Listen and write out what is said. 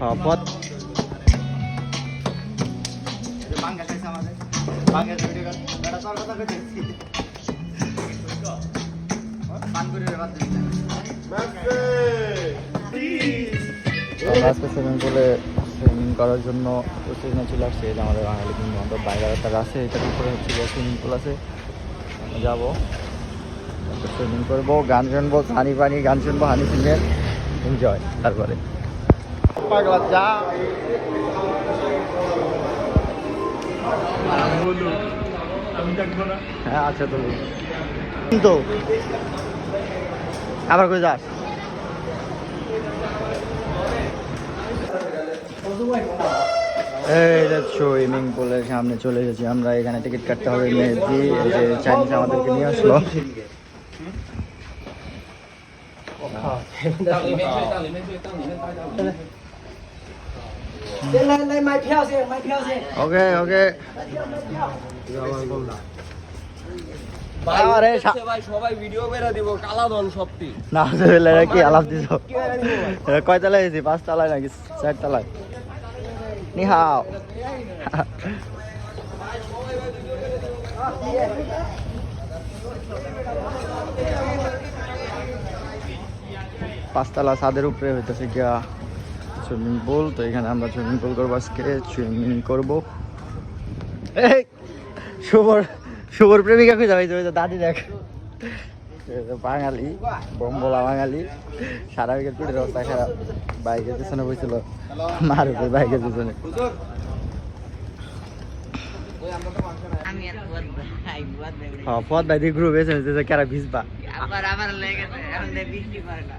হ্যাঁ পথ আমাদের এটা আজকে সুইমিং পুলে সুইমিং করার জন্য প্রস্তুতি চলে আসছে। যে আমাদের বাঙালি বন্ধু বান্ধব বাইরে একটা আছে। এটার উপরে হচ্ছে? সুইমিং পুল আছে। যাব। সুইমিং করব গান শুনব হানি পানি গান শুনব হানি সিংয়ের এনজয় তারপরে। পাগলা হ্যাঁ আচ্ছা তো কিন্তু। আবার কই যাস? এই সুইমিং পুলের সামনে চলে এসেছি আমরা। এখানে টিকিট কাটতে হবে মেহেদি। যে চাইনিজ আমাদেরকে নিয়ে আসলো। ওকে ওকে আরে ভাই সবাই ভিডিও বেরা দিব কালা ধন সবটি। না কি আলাপ দিছ কয় তলায় এসেছি পাঁচ তলায় নাকি? চার তলায়? নিহাও। পাঁচতলা ছাদের উপরে হইতেছে গিয়া সুইমিং পুল তো এখানে আমরা সুইমিং পুল করব আজকে সুইমিং করব। এই শুভর শুভর প্রেমিকা খুঁজে হয়েছে যে দাদি দেখ। বাঙালি বম্বলা বাঙালি সারা উইকেট পিঠের অবস্থা খারাপ। বাইকের পিছনে বসছিল মার উপরে বাইকের পিছনে। হ্যাঁ পথ ভাই দিয়ে গ্রুপ এসে যে কেরা ভিজবা? আবার আবার লেগেছে এখন বৃষ্টি পারে না।